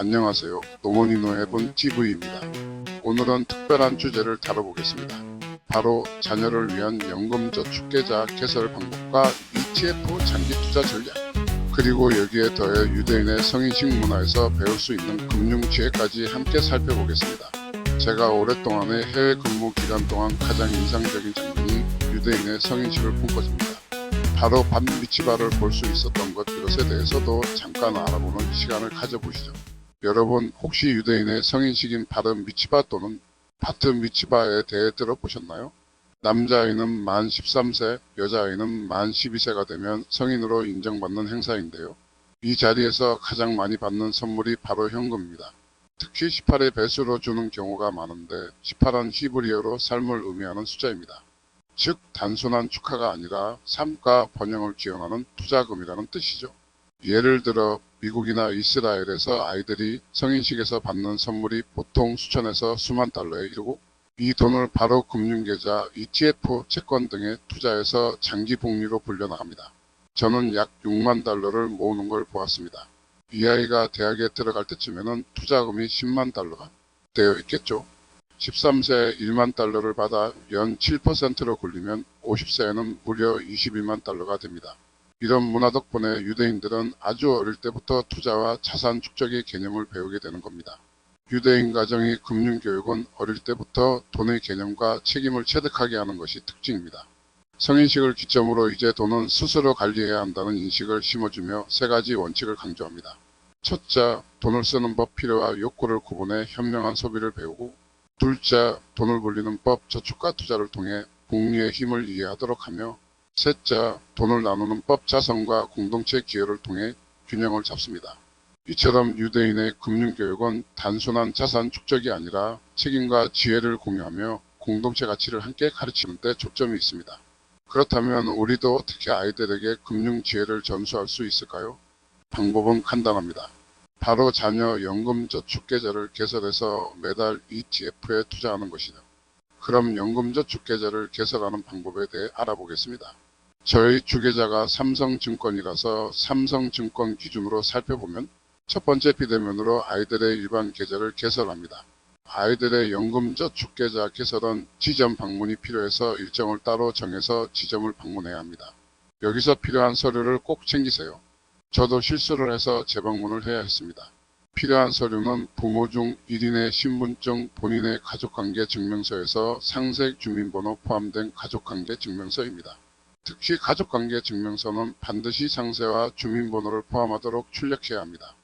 안녕하세요. 노모니노 해본 TV입니다. 오늘은 특별한 주제를 다뤄보겠습니다. 바로 자녀를 위한 연금저축계좌 개설 방법과 ETF 장기 투자 전략, 그리고 여기에 더해 유대인의 성인식 문화에서 배울 수 있는 금융 지혜까지 함께 살펴보겠습니다. 제가 오랫동안의 해외 근무 기간 동안 가장 인상적인 장면이 유대인의 성인식을 본 것입니다. 바로 반 미치바를 볼 수 있었던 것 이것에 대해서도 잠깐 알아보는 시간을 가져보시죠. 여러분 혹시 유대인의 성인식인 바른 미치바 또는 바트 미치바에 대해 들어보셨나요? 남자아이는 만 13세, 여자아이는 만 12세가 되면 성인으로 인정받는 행사인데요. 이 자리에서 가장 많이 받는 선물이 바로 현금입니다. 특히 18의 배수로 주는 경우가 많은데 18은 히브리어로 삶을 의미하는 숫자입니다. 즉 단순한 축하가 아니라 삶과 번영을 기원하는 투자금이라는 뜻이죠. 예를 들어 미국이나 이스라엘에서 아이들이 성인식에서 받는 선물이 보통 수천에서 수만 달러에 이르고 이 돈을 바로 금융계좌, ETF, 채권 등에 투자해서 장기 복리로 불려나갑니다. 저는 약 6만 달러를 모으는 걸 보았습니다. 이 아이가 대학에 들어갈 때쯤에는 투자금이 10만 달러가 되어 있겠죠. 13세에 1만 달러를 받아 연 7%로 굴리면 50세에는 무려 21만 달러가 됩니다. 이런 문화 덕분에 유대인들은 아주 어릴 때부터 투자와 자산 축적의 개념을 배우게 되는 겁니다. 유대인 가정의 금융교육은 어릴 때부터 돈의 개념과 책임을 체득하게 하는 것이 특징입니다. 성인식을 기점으로 이제 돈은 스스로 관리해야 한다는 인식을 심어주며 세 가지 원칙을 강조합니다. 첫째, 돈을 쓰는 법 필요와 욕구를 구분해 현명한 소비를 배우고 둘째, 돈을 불리는 법, 저축과 투자를 통해 복리의 힘을 이해하도록 하며 셋째, 돈을 나누는 법, 자선과 공동체 기여를 통해 균형을 잡습니다. 이처럼 유대인의 금융교육은 단순한 자산 축적이 아니라 책임과 지혜를 공유하며 공동체 가치를 함께 가르치는 데 초점이 있습니다. 그렇다면 우리도 어떻게 아이들에게 금융 지혜를 전수할 수 있을까요? 방법은 간단합니다. 바로 자녀 연금저축계좌를 개설해서 매달 ETF에 투자하는 것이죠. 그럼 연금저축계좌를 개설하는 방법에 대해 알아보겠습니다. 저희 주계좌가 삼성증권이라서 삼성증권 기준으로 살펴보면 첫 번째 비대면으로 아이들의 일반 계좌를 개설합니다. 아이들의 연금저축계좌 개설은 지점 방문이 필요해서 일정을 따로 정해서 지점을 방문해야 합니다. 여기서 필요한 서류를 꼭 챙기세요. 저도 실수를 해서 재방문을 해야 했습니다. 필요한 서류는 부모 중 1인의 신분증, 본인의 가족관계 증명서에서 상색 주민번호 포함된 가족관계 증명서입니다. 특히 가족관계 증명서는 반드시 상세와 주민번호를 포함하도록 출력해야 합니다.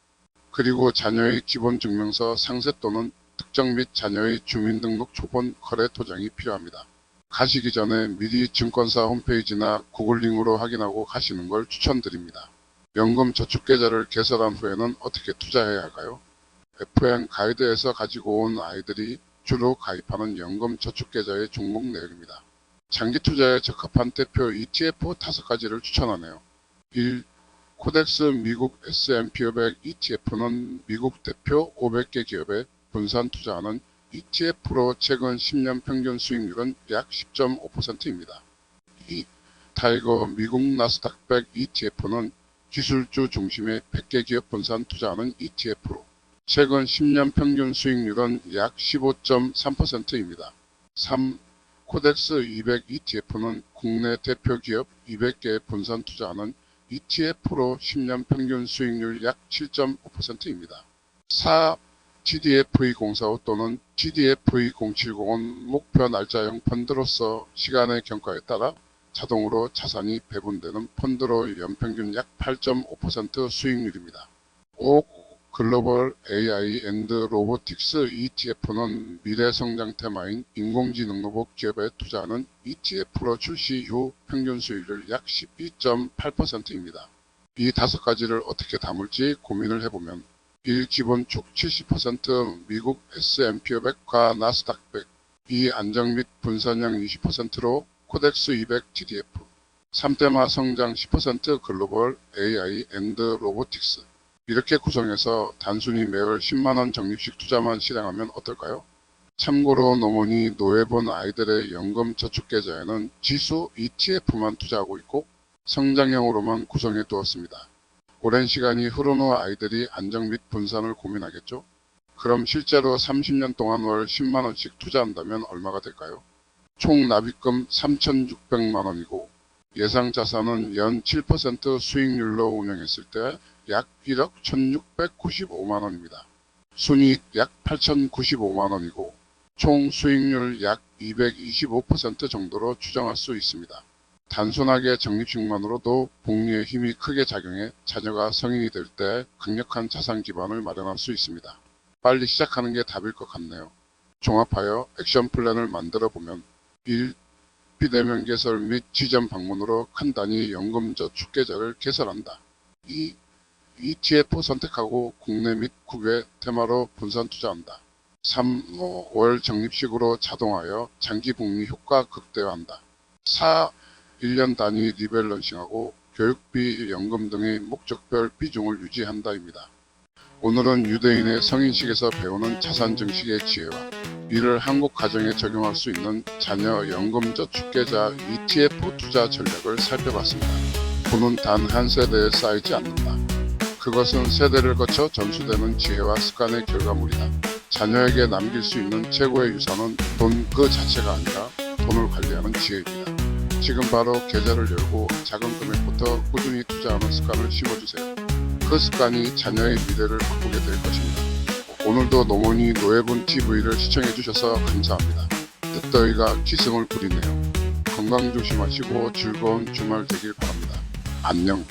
그리고 자녀의 기본 증명서 상세 또는 특정 및 자녀의 주민등록 초본 거래 도장이 필요합니다. 가시기 전에 미리 증권사 홈페이지나 구글링으로 확인하고 가시는 걸 추천드립니다. 연금 저축계좌를 개설한 후에는 어떻게 투자해야 할까요? FN 가이드에서 가지고 온 아이들이 주로 가입하는 연금 저축계좌의 종목 내역입니다. 장기 투자에 적합한 대표 ETF 다섯 가지를 추천하네요. 1. 코덱스 미국 S&P 500 ETF는 미국 대표 500개 기업에 분산 투자하는 ETF로 최근 10년 평균 수익률은 약 10.5%입니다. 2. 타이거 미국 나스닥 100 ETF는 기술주 중심의 100개 기업 분산 투자하는 ETF로 최근 10년 평균 수익률은 약 15.3%입니다. 3. 코덱스 200 ETF는 국내 대표 기업 200개 분산 투자하는 ETF로 10년 평균 수익률 약 7.5%입니다. 4. GDFE045 또는 GDFE070은 목표 날짜형 펀드로서 시간의 경과에 따라 자동으로 자산이 배분되는 펀드로 연평균 약 8.5% 수익률입니다. 5. 글로벌 AI 앤드 로보틱스 ETF는 미래 성장 테마인 인공지능 로봇 기업에 투자하는 ETF로 출시 이후 평균 수익률 약 12.8%입니다. 이 다섯 가지를 어떻게 담을지 고민을 해보면 1. 기본 축 70% 미국 S&P 500과 나스닥 100 2. 안정 및 분산량 20%로 코덱스 200 TDF 3대마 성장 10% 글로벌 AI 앤드 로보틱스 이렇게 구성해서 단순히 매월 10만원 적립식 투자만 실행하면 어떨까요? 참고로 노문이 노예본 아이들의 연금 저축계좌에는 지수 ETF만 투자하고 있고 성장형으로만 구성해 두었습니다. 오랜 시간이 흐른 후 아이들이 안정 및 분산을 고민하겠죠? 그럼 실제로 30년 동안 월 10만원씩 투자한다면 얼마가 될까요? 총 납입금 3,600만 원이고 예상 자산은 연 7% 수익률로 운영했을 때 약 1억 1,695만 원입니다. 순이익 약 8,095만 원이고 총 수익률 약 225% 정도로 추정할 수 있습니다. 단순하게 적립식만으로도 복리의 힘이 크게 작용해 자녀가 성인이 될 때 강력한 자산 기반을 마련할 수 있습니다. 빨리 시작하는 게 답일 것 같네요. 종합하여 액션 플랜을 만들어 보면 1. 비대면 개설 및 지점 방문으로 큰 단위 연금 저축 계좌를 개설한다. 2. ETF 선택하고 국내 및 국외 테마로 분산 투자한다. 3. 월 적립식으로 자동하여 장기 복리 효과 극대화한다. 4. 1년 단위 리밸런싱하고 교육비, 연금 등의 목적별 비중을 유지한다입니다. 오늘은 유대인의 성인식에서 배우는 자산 증식의 지혜와 이를 한국 가정에 적용할 수 있는 자녀 연금 저축계좌 ETF 투자 전략을 살펴봤습니다. 돈은 단 한 세대에 쌓이지 않는다. 그것은 세대를 거쳐 전수되는 지혜와 습관의 결과물이다. 자녀에게 남길 수 있는 최고의 유산은 돈 그 자체가 아니라 돈을 관리하는 지혜입니다. 지금 바로 계좌를 열고 작은 금액부터 꾸준히 투자하는 습관을 심어주세요. 그 습관이 자녀의 미래를 바꾸게 될 것입니다. 오늘도 노모니 노예분 TV를 시청해주셔서 감사합니다. 늦더위가 기승을 부리네요. 건강 조심하시고 즐거운 주말 되길 바랍니다. 안녕.